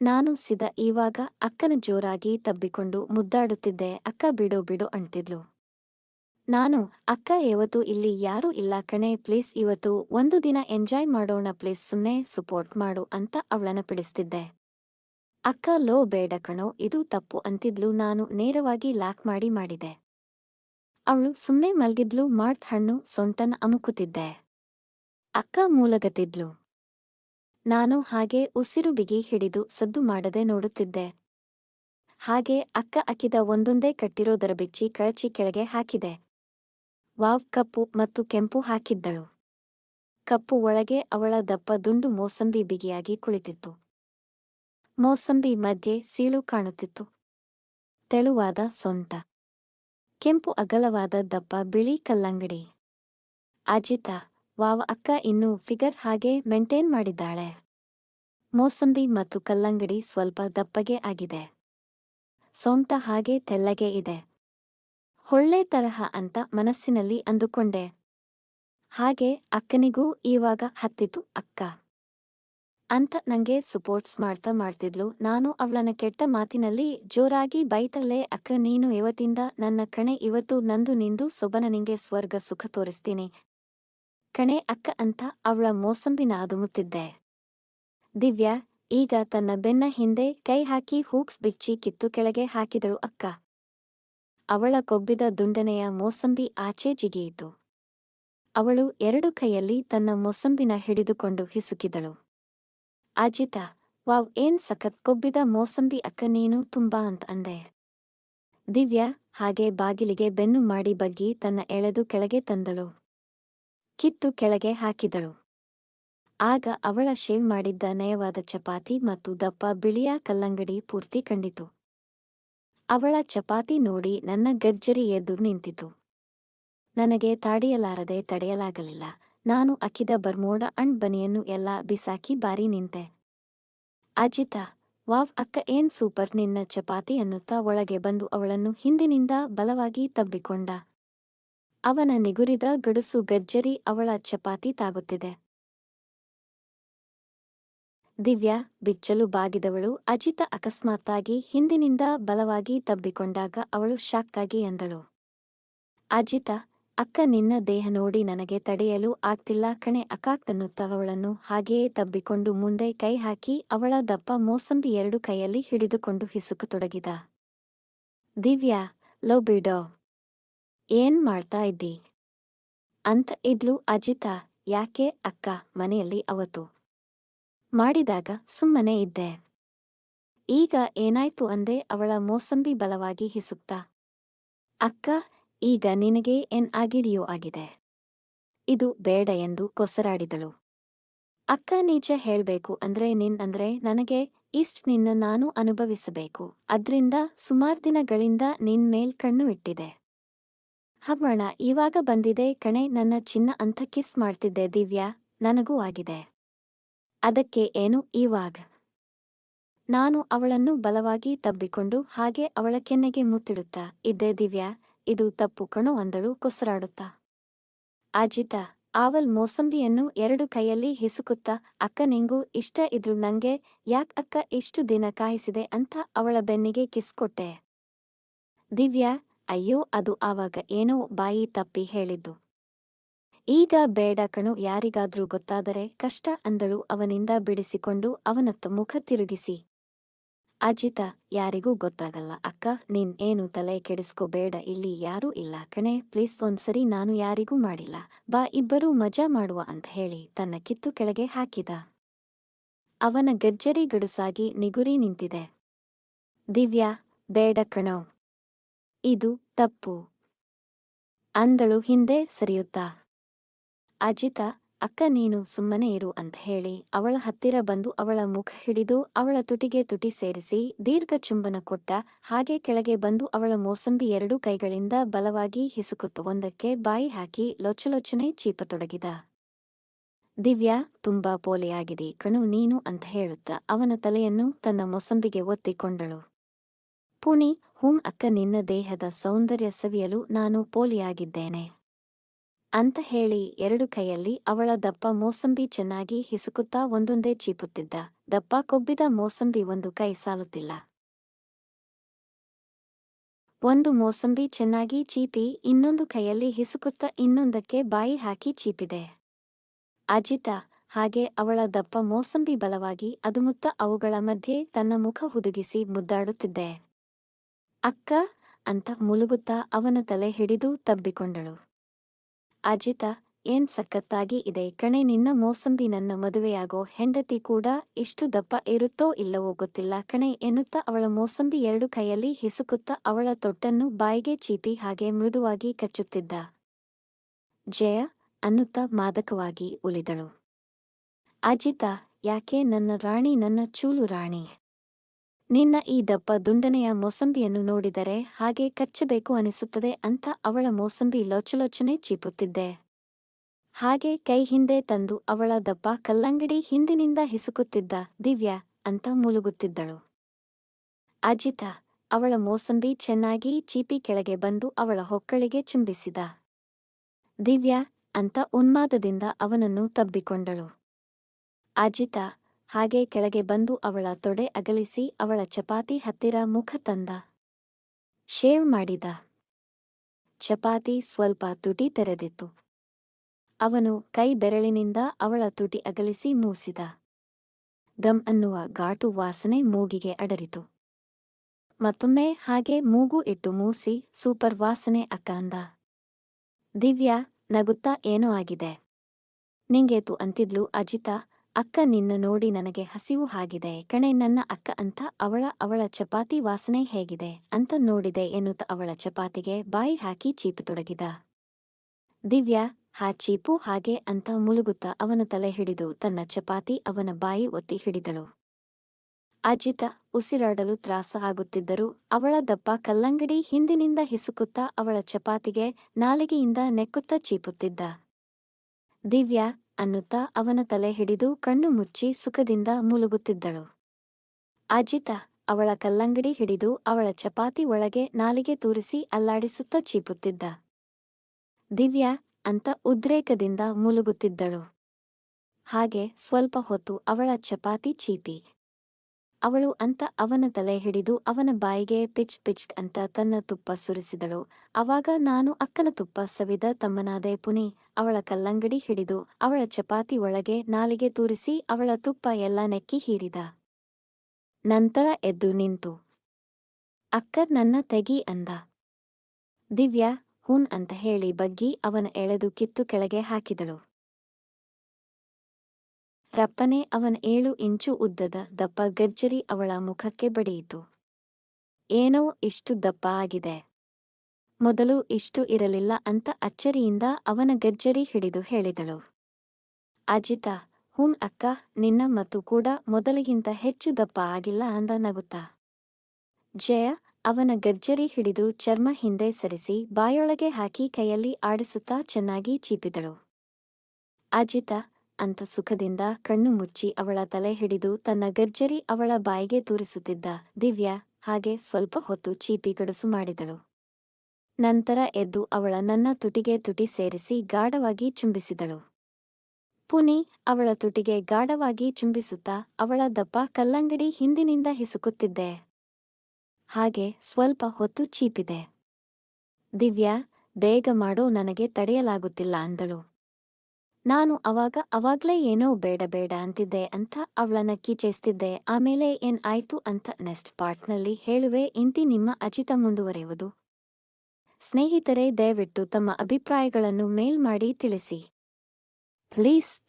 ನಾನು ಸಿದ ಈವಾಗ ಅಕ್ಕನ ಜೋರಾಗಿ ತಬ್ಬಿಕೊಂಡು ಮುದ್ದಾಡುತ್ತಿದ್ದೆ, ಅಕ್ಕ ಬಿಡು ಬಿಡು, ಅಂತಿದ್ಲು. ನಾನು, ಅಕ್ಕ ಇವತ್ತು ಇಲ್ಲಿ ಯಾರೂ ಇಲ್ಲ ಕಣೆ, ಪ್ಲೀಸ್ ಇವತ್ತು ಒಂದು ದಿನ ಎಂಜಾಯ್ ಮಾಡೋಣ, ಪ್ಲೀಸ್ ಸುಮ್ಮನೆ ಸಪೋರ್ಟ್ ಮಾಡು, ಅಂತ ಅವಳನ್ನ ಬಿಡಿಸ್ತಿದ್ದೆ ಅಕ್ಕ, ಲೋ, ಬೇಡ ಕಣೋ, ಇದು ತಪ್ಪು, ಅಂತಿದ್ಲು ನಾನು ನೇರವಾಗಿ ಲಾಕ್ ಮಾಡಿ ಮಾಡಿದೆ. ಅವಳು ಸುಮ್ನೆ ಮಲ್ಗಿದ್ಲು ಮಾರ್ತ್ ಹಣ್ಣು ಸೊಂಟನ ಅಮುಕುತ್ತಿದ್ದೆ. ಅಕ್ಕ ಮೂಲಗತಿದ್ಲು ನಾನು ಹಾಗೆ ಉಸಿರು ಬಿಗಿ ಹಿಡಿದು ಸದ್ದು ಮಾಡದೆ ನೋಡುತ್ತಿದ್ದೆ. ಹಾಗೆ ಅಕ್ಕ ಅಕ್ಕಿದ ಒಂದೊಂದೇ ಕಟ್ಟಿರೋದರ ಬಿಚ್ಚಿ ಕಳಚಿ ಕೆಳಗೆ ಹಾಕಿದೆ. ವಾವ್, ಕಪ್ಪು ಮತ್ತು ಕೆಂಪು ಹಾಕಿದ್ದಳು. ಕಪ್ಪು ಒಳಗೆ ಅವಳ ದಪ್ಪ ದುಂಡು ಮೋಸಂಬಿ ಬಿಗಿಯಾಗಿ ಕುಳಿತಿತ್ತು. ಮೋಸಂಬಿ ಮಧ್ಯೆ ಸೀಳು ಕಾಣುತ್ತಿತ್ತು. ತೆಳುವಾದ ಸೊಂಟ. ಕೆಂಪು ಅಗಲವಾದ ದಪ್ಪ ಬಿಳಿ ಕಲ್ಲಂಗಡಿ. ಅಜಿತ ವಾವ್, ಅಕ್ಕ ಇನ್ನೂ ಫಿಗರ್ ಹಾಗೆ ಮೇಂಟೈನ್ ಮಾಡಿದ್ದಾಳೆ. ಮೋಸಂಬಿ ಮತ್ತು ಕಲ್ಲಂಗಡಿ ಸ್ವಲ್ಪ ದಪ್ಪಗೆ ಆಗಿದೆ. ಸೊಂಟ ಹಾಗೆ ತೆಳ್ಳಗೆ ಇದೆ. ಹೊಳ್ಳೆ ತರಹ ಅಂತ ಮನಸ್ಸಿನಲ್ಲಿ ಅಂದುಕೊಂಡೆ. ಹಾಗೆ ಅಕ್ಕನಿಗೂ ಈವಾಗ ಹತ್ತಿತು ಅಕ್ಕ. ಅಂತ ನಂಗೆ ಸಪೋರ್ಟ್ಸ್ ಮಾಡ್ತಾ ಮಾಡ್ತಿದ್ಲು. ನಾನು ಅವಳನ್ನ ಕೆಟ್ಟ ಮಾತಿನಲ್ಲಿ ಜೋರಾಗಿ ಬೈತಲ್ಲೇ, ಅಕ್ಕ, ನೀನು ಇವತ್ತಿಂದ ನನ್ನ ಕಣೆ, ಇವತ್ತು ನಂದು, ನಿಂದು, ಸೊಬನ ನಿಂಗೆ ಸ್ವರ್ಗ, ಸುಖ ತೋರಿಸ್ತೀನಿ. ಕಣೆ ಅಕ್ಕ ಅಂತ ಅವಳ ಮೋಸಂಬಿನ ಅದುಮುತ್ತಿದ್ದೆ. ದಿವ್ಯಾ, ಈಗ ತನ್ನ ಬೆನ್ನ ಹಿಂದೆ ಕೈ ಹಾಕಿ ಹೂಕ್ಸ್ ಬಿಚ್ಚಿ ಕಿತ್ತು ಕೆಳಗೆ ಹಾಕಿದಳು ಅಕ್ಕ. ಅವಳ ಕೊಬ್ಬಿದ ದುಂಡನೆಯ ಮೋಸಂಬಿ ಆಚೆ ಜಿಗಿಯಿತು ಅವಳು ಎರಡು ಕೈಯಲ್ಲಿ ತನ್ನ ಮೋಸಂಬಿನ ಹಿಡಿದುಕೊಂಡು ಹಿಸುಕಿದಳು. ಅಜಿತ, ವಾವ್, ಏನ್ ಸಖತ್ ಕೊಬ್ಬಿದ ಮೋಸಂಬಿ ಅಕ್ಕ ನೀನು ತುಂಬಾ ಅಂತ ಅಂದೆ. ದಿವ್ಯಾ ಹಾಗೆ ಬಾಗಿಲಿಗೆ ಬೆನ್ನು ಮಾಡಿ ಬಗ್ಗಿ ತನ್ನ ಎಳೆದು ಕೆಳಗೆ ತಂದಳು. ಕಿತ್ತು ಕೆಳಗೆ ಹಾಕಿದಳು. ಆಗ ಅವಳ ಶೇವ್ ಮಾಡಿದ್ದ ನಯವಾದ ಚಪಾತಿ ಮತ್ತು ದಪ್ಪ ಬಿಳಿಯ ಕಲ್ಲಂಗಡಿ ಪೂರ್ತಿ ಕಂಡಿತು. ಅವಳ ಚಪಾತಿ ನೋಡಿ ನನ್ನ ಗಜ್ಜರಿ ಎದ್ದು ನಿಂತಿತು. ನನಗೆ ತಾಡಿಯಲಾರದೆ ತಡೆಯಲಾಗಲಿಲ್ಲ. ನಾನು ಅಕ್ಕಿದ ಬರ್ಮೋಡ ಅಂಡ್ ಬನಿಯನ್ನು ಎಲ್ಲ ಬಿಸಾಕಿ ಬಾರಿ ನಿಂತೆ. ಅಜಿತ, ವಾವ್ ಅಕ್ಕ ಏನ್ ಸೂಪರ್ ನಿನ್ನ ಚಪಾತಿ ಅನ್ನುತ್ತಾ ಒಳಗೆ ಬಂದು ಅವಳನ್ನು ಹಿಂದಿನಿಂದ ಬಲವಾಗಿ ತಬ್ಬಿಕೊಂಡ. ಅವನ ನಿಗುರಿದ ಗಡುಸು ಗಜ್ಜರಿ ಅವಳ ಚಪಾತಿ ತಾಗುತ್ತಿದೆ. ದಿವ್ಯಾ ಬಿಚ್ಚಲು ಬಾಗಿದವಳು ಅಜಿತ ಅಕಸ್ಮಾತ್ತಾಗಿ ಹಿಂದಿನಿಂದ ಬಲವಾಗಿ ತಬ್ಬಿಕೊಂಡಾಗ ಅವಳು ಶಾಕ್ಕಾಗಿ ಎಂದಳು. ಅಜಿತ, ಅಕ್ಕ ನಿನ್ನ ದೇಹ ನೋಡಿ ನನಗೆ ತಡೆಯಲು ಆಗ್ತಿಲ್ಲ ಕಣೆ ಅಕಾಕ್ತನ್ನುತ್ತವಳನ್ನು ಹಾಗೆಯೇ ತಬ್ಬಿಕೊಂಡು ಮುಂದೆ ಕೈ ಹಾಕಿ ಅವಳ ದಪ್ಪ ಮೋಸಂಬಿ ಎರಡು ಕೈಯಲ್ಲಿ ಹಿಡಿದುಕೊಂಡು ಹಿಸುಕತೊಡಗಿದ. ದಿವ್ಯಾ ಲೋ ಬಿಡೋ. ಏನ್ ಮಾಡ್ತಾ ಇದ್ದಿ? ಅಂತ ಇದ್ಲು ಅಜಿತ, ಯಾಕೆ ಅಕ್ಕ ಮನೆಯಲ್ಲಿ ಅವತ್ತು? ಮಾಡಿದಾಗ ಸುಮ್ಮನೆ ಇದ್ದೆ. ಈಗ ಏನಾಯ್ತು ಅಂದೆ ಅವಳ ಮೋಸಂಬಿ ಬಲವಾಗಿ ಹಿಸುಕ್ತ. ಅಕ್ಕ, ಈಗ ನಿನಗೆ ಏನ್ ಆಗಿಡಿಯೋ ಆಗಿದೆ. ಇದು ಬೇಡ ಎಂದು ಕೊಸರಾಡಿದಳು. ಅಕ್ಕ ನಿಜ ಹೇಳ್ಬೇಕು ಅಂದ್ರೆ ನಿನ್ ಅಂದ್ರೆ ನನಗೆ ಇಷ್ಟ್ ನಿನ್ನ ನಾನು ಅನುಭವಿಸಬೇಕು. ಅದ್ರಿಂದ ಸುಮಾರ್ ದಿನಗಳಿಂದ ನಿನ್ ಮೇಲ್ ಕಣ್ಣು ಇಟ್ಟಿದೆ. ಹಬ್ಬಣ ಇವಾಗ ಬಂದಿದೆ ಕಣೆ, ನನ್ನ ಚಿನ್ನ ಅಂತ ಕಿಸ್ ಮಾಡ್ತಿದ್ದೆ ದಿವ್ಯಾ, ನನಗೂ ಆಗಿದೆ. ಅದಕ್ಕೆ ಏನು ಇವಾಗ? ನಾನು ಅವಳನ್ನು ಬಲವಾಗಿ ತಬ್ಬಿಕೊಂಡು ಹಾಗೆ ಅವಳ ಕೆನ್ನೆಗೆ ಮುತ್ತಿಡುತ್ತಾ ಇದ್ದೆ ದಿವ್ಯಾ, ಇದು ತಪ್ಪು ಕಣೋ ಅಂದಳು ಕೊಸರಾಡುತ್ತಾ. ಅಜಿತ, ಆವಲ್ ಮೋಸಂಬಿಯನ್ನು ಎರಡು ಕೈಯಲ್ಲಿ ಹಿಸುಕುತ್ತಾ, ಅಕ್ಕ ನಿಂಗೂ ಇಷ್ಟ ಇದ್ರು ನಂಗೆ, ಯಾಕ್ ಅಕ್ಕ ಇಷ್ಟು ದಿನ ಕಾಯಿಸಿದೆ ಅಂತ ಅವಳ ಬೆನ್ನಿಗೆ ಕಿಸ್ ಕೊಟ್ಟೆ. ದಿವ್ಯಾ ಅಯ್ಯೋ, ಅದು ಆವಾಗ ಏನೋ ಬಾಯಿ ತಪ್ಪಿ ಹೇಳಿದ್ದು. ಈಗ ಬೇಡ ಕಣು, ಯಾರಿಗಾದ್ರೂ ಗೊತ್ತಾದರೆ ಕಷ್ಟ ಅಂದಳು ಅವನಿಂದ ಬಿಡಿಸಿಕೊಂಡು ಅವನತ್ತ ಮುಖ ತಿರುಗಿಸಿ. ಅಜಿತ, ಯಾರಿಗೂ ಗೊತ್ತಾಗಲ್ಲ, ಅಕ್ಕ, ನೀನ್ ಏನು ತಲೆ ಕೆಡಿಸ್ಕೋಬೇಡ, ಇಲ್ಲಿ ಯಾರೂ ಇಲ್ಲ ಕಣೆ, ಪ್ಲೀಸ್ ಒಂದ್ಸರಿ ನಾನು ಯಾರಿಗೂ ಮಾಡಿಲ್ಲ, ಬಾ ಇಬ್ಬರೂ ಮಜಾ ಮಾಡುವ ಅಂತ ಹೇಳಿ ತನ್ನ ಕಿತ್ತು ಕೆಳಗೆ ಹಾಕಿದ. ಅವನ ಗಜ್ಜರಿ ಗಡುಸಾಗಿ ನಿಗುರಿ ನಿಂತಿದೆ. ದಿವ್ಯಾ, ಬೇಡ ಕಣೋ. ಇದು ತಪ್ಪು. ಅಂದಳು ಹಿಂದೆ ಸರಿಯುತ್ತಾ. ಅಜಿತ, ಅಕ್ಕ, ನೀನು ಸುಮ್ಮನೆ ಇರು ಅಂತ ಹೇಳಿ ಅವಳ ಹತ್ತಿರ ಬಂದು ಅವಳ ಮುಖ ಹಿಡಿದು ಅವಳ ತುಟಿಗೆ ತುಟಿ ಸೇರಿಸಿ ದೀರ್ಘ ಚುಂಬನ ಕೊಟ್ಟ ಹಾಗೆ ಕೆಳಗೆ ಬಂದು ಅವಳ ಮೋಸಂಬಿ ಎರಡೂ ಕೈಗಳಿಂದ ಬಲವಾಗಿ ಹಿಸುಕುತ್ತ ಒಂದಕ್ಕೆ ಬಾಯಿ ಹಾಕಿ ಲೊಚಲೊಚನೆ ಚೀಪತೊಡಗಿದ. ದಿವ್ಯಾ, ತುಂಬಾ ಪೋಲೆಯಾಗಿದೆ ಕಣು ನೀನು ಅಂತ ಹೇಳುತ್ತಾ ಅವನ ತಲೆಯನ್ನು ತನ್ನ ಮೊಸಂಬಿಗೆ ಒತ್ತಿಕೊಂಡಳು. ಪುಣಿ ಹುಂ ಅಕ್ಕ ನಿನ್ನ ದೇಹದ ಸೌಂದರ್ಯ ಸವಿಯಲು ನಾನು ಪೋಲಿಯಾಗಿದ್ದೇನೆ. ಅಂತ ಹೇಳಿ ಎರಡು ಕೈಯಲ್ಲಿ ಅವಳ ದಪ್ಪ ಮೋಸಂಬಿ ಚೆನ್ನಾಗಿ ಹಿಸುಕುತ್ತಾ ಒಂದೊಂದೇ ಚೀಪುತ್ತಿದ್ದ. ದಪ್ಪ ಕೊಬ್ಬಿದ ಮೋಸಂಬಿ ಒಂದು ಕೈ ಸಾಲುತ್ತಿಲ್ಲ. ಒಂದು ಮೋಸಂಬಿ ಚೆನ್ನಾಗಿ ಚೀಪಿ ಇನ್ನೊಂದು ಕೈಯಲ್ಲಿ ಹಿಸುಕುತ್ತಾ ಇನ್ನೊಂದಕ್ಕೆ ಬಾಯಿ ಹಾಕಿ ಚೀಪಿದೆ. ಅಜಿತ ಹಾಗೆ ಅವಳ ದಪ್ಪ ಮೋಸಂಬಿ ಬಲವಾಗಿ ಅದುಮುತ್ತ ಅವುಗಳ ಮಧ್ಯೆ ತನ್ನ ಮುಖ ಹುದುಗಿಸಿ ಮುದ್ದಾಡುತ್ತಿದ್ದೆ. ಅಕ್ಕ ಅಂತ ಮುಲುಗುತ್ತಾ ಅವನ ತಲೆ ಹಿಡಿದು ತಬ್ಬಿಕೊಂಡಳು. ಅಜಿತ, ಏನ್ ಸಖತ್ತಾಗಿ ಇದೆ ಕಣೆ ನಿನ್ನ ಮೋಸಂಬಿ ನನ್ನ ಮದುವೆಯಾಗೋ ಹೆಂಡತಿ ಕೂಡ ಇಷ್ಟು ದಪ್ಪ ಇರುತ್ತೋ ಇಲ್ಲವೋ ಗೊತ್ತಿಲ್ಲ ಕಣೆ ಎನ್ನುತ್ತಾ ಅವಳ ಮೋಸಂಬಿ ಎರಡು ಕೈಯಲ್ಲಿ ಹಿಸುಕುತ್ತ ಅವಳ ತೊಟ್ಟನ್ನು ಬಾಯಿಗೆ ಚೀಪಿ ಹಾಗೆ ಮೃದುವಾಗಿ ಕಚ್ಚುತ್ತಿದ್ದ. ಜಯ ಅನ್ನುತ್ತಾ ಮಾದಕವಾಗಿ ಉಳಿದಳು. ಅಜಿತ, ಯಾಕೆ ನನ್ನ ರಾಣಿ ನನ್ನ ಚೂಲು ರಾಣಿ? ನಿನ್ನ ಈ ದಪ್ಪ ದುಂಡನೆಯ ಮೋಸಂಬಿಯನ್ನು ನೋಡಿದರೆ ಹಾಗೆ ಕಚ್ಚಬೇಕು ಅನಿಸುತ್ತದೆ ಅಂತ ಅವಳ ಮೋಸಂಬಿ ಲೋಚಲೋಚನೆ ಚೀಪುತ್ತಿದ್ದೆ. ಹಾಗೆ ಕೈ ಹಿಂದೆ ತಂದು ಅವಳ ದಪ್ಪ ಕಲ್ಲಂಗಡಿ ಹಿಂದಿನಿಂದ ಹಿಸುಕುತ್ತಿದ್ದ ದಿವ್ಯ ಅಂತ ಮುಳುಗುತ್ತಿದ್ದಳು. ಅಜಿತ ಅವಳ ಮೋಸಂಬಿ ಚೆನ್ನಾಗಿ ಚೀಪಿ ಕೆಳಗೆ ಬಂದು ಅವಳ ಹೊಕ್ಕಳಿಗೆ ಚುಂಬಿಸಿದ. ದಿವ್ಯಾ ಅಂತ ಉನ್ಮಾದದಿಂದ ಅವನನ್ನು ತಬ್ಬಿಕೊಂಡಳು. ಅಜಿತ ಹಾಗೆ ಕೆಳಗೆ ಬಂದು ಅವಳ ತೊಡೆ ಅಗಲಿಸಿ ಅವಳ ಚಪಾತಿ ಹತ್ತಿರ ಮುಖ ತಂದ. ಶೇವ್ ಮಾಡಿದ. ಚಪಾತಿ ಸ್ವಲ್ಪ ತುಟಿ ತೆರೆದಿತ್ತು. ಅವನು ಕೈ ಬೆರಳಿನಿಂದ ಅವಳ ತುಟಿ ಅಗಲಿಸಿ ಮೂಸಿದ. ಗಮ್ ಅನ್ನುವ ಘಾಟು ವಾಸನೆ ಮೂಗಿಗೆ ಅಡರಿತು. ಮತ್ತೊಮ್ಮೆ ಹಾಗೆ ಮೂಗು ಇಟ್ಟು ಮೂಸಿ ಸೂಪರ್ ವಾಸನೆ ಅಕ್ಕ ಅಂದ. ದಿವ್ಯಾ, ನಗುತ್ತಾ ಏನೋ ಆಗಿದೆ. ನಿಂಗೇತು ಅಂತಿದ್ಲು ಅಜಿತಾ ಅಕ್ಕ ನಿನ್ನ ನೋಡಿ ನನಗೆ ಹಸಿವು ಹಾಗಿದೆ ಕಣೆ, ನನ್ನ ಅಕ್ಕ ಅಂತ ಅವಳ ಅವಳ ಚಪಾತಿ ವಾಸನೆ ಹೇಗಿದೆ ಅಂತ ನೋಡಿದೆ ಎನ್ನುತ್ತ ಅವಳ ಚಪಾತಿಗೆ ಬಾಯಿ ಹಾಕಿ ಚೀಪತೊಡಗಿದ. ದಿವ್ಯಾ, ಹಾ ಚೀಪು ಹಾಗೆ ಅಂತ ಮುಳುಗುತ್ತಾ ಅವನ ತಲೆ ಹಿಡಿದು ತನ್ನ ಚಪಾತಿ ಅವನ ಬಾಯಿ ಒತ್ತಿ ಹಿಡಿದಳು. ಅಜಿತ ಉಸಿರಾಡಲು ತ್ರಾಸ ಆಗುತ್ತಿದ್ದರೂ ಅವಳ ದಪ್ಪ ಕಲ್ಲಂಗಡಿ ಹಿಂದಿನಿಂದ ಹಿಸುಕುತ್ತಾ ಅವಳ ಚಪಾತಿಗೆ ನಾಲಿಗೆಯಿಂದ ನೆಕ್ಕುತ್ತಾ ಚೀಪುತ್ತಿದ್ದ. ದಿವ್ಯಾ ಅನ್ನುತ್ತಾ ಅವನ ತಲೆ ಹಿಡಿದು ಕಣ್ಣು ಮುಚ್ಚಿ ಸುಖದಿಂದ ಮುಳುಗುತ್ತಿದ್ದಳು. ಅಜಿತ ಅವಳ ಕಲ್ಲಂಗಡಿ ಹಿಡಿದು ಅವಳ ಚಪಾತಿ ಒಳಗೆ ನಾಲಿಗೆ ತೂರಿಸಿ ಅಲ್ಲಾಡಿಸುತ್ತಾ ಚೀಪುತ್ತಿದ್ದ. ದಿವ್ಯಾ ಅಂತ ಉದ್ರೇಕದಿಂದ ಮುಳುಗುತ್ತಿದ್ದಳು. ಹಾಗೆ ಸ್ವಲ್ಪ ಹೊತ್ತು ಅವಳ ಚಪಾತಿ ಚೀಪಿ. ಅವಳು ಅಂತ ಅವನ ತಲೆ ಹಿಡಿದು ಅವನ ಬಾಯಿಗೆ ಪಿಚ್ ಪಿಚ್ ಅಂತ ತನ್ನ ತುಪ್ಪ ಸುರಿಸಿದಳು. ಅವಾಗ ನಾನು ಅಕ್ಕನ ತುಪ್ಪ ಸವಿದ ತಮ್ಮನಾದೆ ಪುನಿ, ಅವಳ ಕಲ್ಲಂಗಡಿ ಹಿಡಿದು ಅವಳ ಚಪಾತಿ ಒಳಗೆ ನಾಲಿಗೆ ತೂರಿಸಿ ಅವಳ ತುಪ್ಪ ಎಲ್ಲ ನೆಕ್ಕಿ ಹೀರಿದ. ನಂತರ ಎದ್ದು ನಿಂತು. ಅಕ್ಕ ನನ್ನ ತೆಗಿ ಅಂದ. ದಿವ್ಯಾ, ಹೂನ್ ಅಂತ ಹೇಳಿ ಬಗ್ಗಿ ಅವನ ಎಳೆದು ಕಿತ್ತು ಕೆಳಗೆ ಹಾಕಿದಳು. ರಪ್ಪನೆ ಅವನ ಏಳು ಇಂಚು ಉದ್ದದ ದಪ್ಪ ಗಜ್ಜರಿ ಅವಳ ಮುಖಕ್ಕೆ ಬಡಿಯಿತು. ಏನೋ ಇಷ್ಟು ದಪ್ಪ ಆಗಿದೆ. ಮೊದಲು ಇಷ್ಟು ಇರಲಿಲ್ಲ ಅಂತ ಅಚ್ಚರಿಯಿಂದ ಅವನ ಗಜ್ಜರಿ ಹಿಡಿದು ಹೇಳಿದಳು. ಅಜಿತ ಹೂನ್ ಅಕ್ಕ, ನಿನ್ನ ಮತ್ತು ಕೂಡ ಮೊದಲಿಗಿಂತ ಹೆಚ್ಚು ದಪ್ಪ ಆಗಿಲ್ಲ ಅಂದ ನಗುತ್ತ. ಜಯ ಅವನ ಗಜ್ಜರಿ ಹಿಡಿದು ಚರ್ಮ ಹಿಂದೆ ಸರಿಸಿ ಬಾಯೊಳಗೆ ಹಾಕಿ ಕೈಯಲ್ಲಿ ಆಡಿಸುತ್ತಾ ಚೆನ್ನಾಗಿ ಚೀಪಿದಳು. ಅಜಿತ ಅಂತ ಸುಖದಿಂದ ಕಣ್ಣು ಮುಚ್ಚಿ ಅವಳ ತಲೆ ಹಿಡಿದು ತನ್ನ ಗರ್ಜರಿ ಅವಳ ಬಾಯಿಗೆ ತೂರಿಸುತ್ತಿದ್ದ ದಿವ್ಯಾ ಹಾಗೆ ಸ್ವಲ್ಪ ಹೊತ್ತು ಚೀಪಿ ಗಡುಸು ಮಾಡಿದಳು. ನಂತರ ಎದ್ದು ಅವಳ ನನ್ನ ತುಟಿಗೆ ತುಟಿ ಸೇರಿಸಿ ಗಾಢವಾಗಿ ಚುಂಬಿಸಿದಳು. ಪುನಿ ಅವಳ ತುಟಿಗೆ ಗಾಢವಾಗಿ ಚುಂಬಿಸುತ್ತಾ ಅವಳ ದಪ್ಪ ಕಲ್ಲಂಗಡಿ ಹಿಂದಿನಿಂದ ಹಿಸುಕುತ್ತಿದ್ದೆ. ಹಾಗೆ ಸ್ವಲ್ಪ ಹೊತ್ತು ಚೀಪಿದೆ. ದಿವ್ಯಾ, ಬೇಗ ಮಾಡೋ, ನನಗೆ ತಡೆಯಲಾಗುತ್ತಿಲ್ಲ ಅಂದಳು. ನಾನು ಅವಾಗ, ಅವಾಗ್ಲೇ ಏನೋ ಬೇಡ ಬೇಡ ಅಂತಿದ್ದೆ ಅಂತ ಅವಳನ್ನ ಕೀಚೈಸ್ತಿದ್ದೆ. ಆಮೇಲೆ ಏನ್ ಆಯ್ತು ಅಂತ ನೆಕ್ಸ್ಟ್ ಪಾರ್ಟ್ನಲ್ಲಿ ಹೇಳುವೆ, ಇಂತಿ ನಿಮ್ಮ ಅಜಿತ ಮುಂದುವರೆಯುವುದು. ಸ್ನೇಹಿತರೇ, ದಯವಿಟ್ಟು ತಮ್ಮ ಅಭಿಪ್ರಾಯಗಳನ್ನು ಮೇಲ್ ಮಾಡಿ ತಿಳಿಸಿ. ಪ್ಲೀಸ್